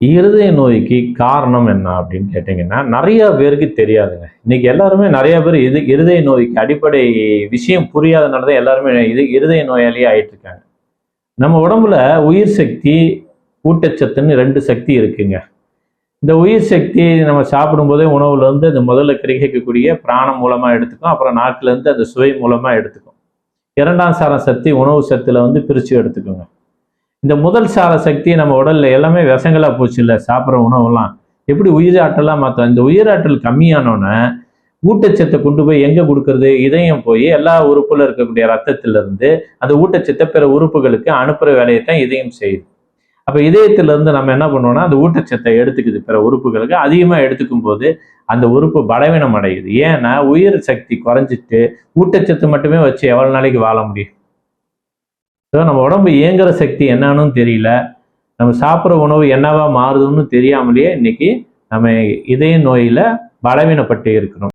இருதய நோய்க்கு காரணம் என்ன அப்படின்னு கேட்டிங்கன்னா நிறைய பேருக்கு தெரியாதுங்க. இன்னைக்கு எல்லாருமே நிறைய பேர் இது இருதய நோய்க்கு அடிப்படை விஷயம் புரியாதனால தான் எல்லாருமே இது இருதய நோயாளியே ஆயிட்டு இருக்காங்க நம்ம உடம்புல உயிர் சக்தி ஊட்டச்சத்துன்னு ரெண்டு சக்தி இருக்குங்க. இந்த உயிர் சக்தி நம்ம சாப்பிடும்போதே உணவுல இருந்து அந்த முதல்ல கிரகிக்கக்கூடிய பிராணம் மூலமா எடுத்துக்கும் அப்புறம் நாக்குல இருந்து அந்த சுவை மூலமா எடுத்துக்கும். இரண்டாம் சார சக்தி உணவு சத்துல வந்து பிரிச்சு எடுத்துக்கோங்க. இந்த முதல் சார சக்தி நம்ம உடல்ல எல்லாமே விஷங்களா போச்சு இல்லை சாப்பிட்ற உணவெல்லாம். எப்படி உயிராற்றலாம் மாற்றோம் இந்த உயிராற்றல் கம்மியானோன்னே ஊட்டச்சத்தை கொண்டு போய் எங்க கொடுக்கறது? இதயம் போய் எல்லா உறுப்புல இருக்கக்கூடிய ரத்தத்துல இருந்து அந்த ஊட்டச்சத்தை பிற உறுப்புகளுக்கு அனுப்புற வேலையை தான் இதயம் செய்யுது. அப்ப இதயத்துல இருந்து நம்ம என்ன பண்ணுவோம்னா அந்த ஊட்டச்சத்தை எடுத்துக்குது பிற உறுப்புகளுக்கு. அதிகமா எடுத்துக்கும் போது அந்த உறுப்பு பலவீனம் அடையுது ஏன்னா உயிர் சக்தி குறைஞ்சிட்டு ஊட்டச்சத்து மட்டுமே வச்சு எவ்வளவு நாளைக்கு வாழ முடியும்? ஸோ நம்ம உடம்பு இயங்குற சக்தி என்னன்னு தெரியல. நம்ம சாப்பிட்ற உணவு என்னவா மாறுதுன்னு தெரியாமலேயே இன்னைக்கு நம்ம இதய நோயில பலவீனப்பட்டு இருக்கிறோம்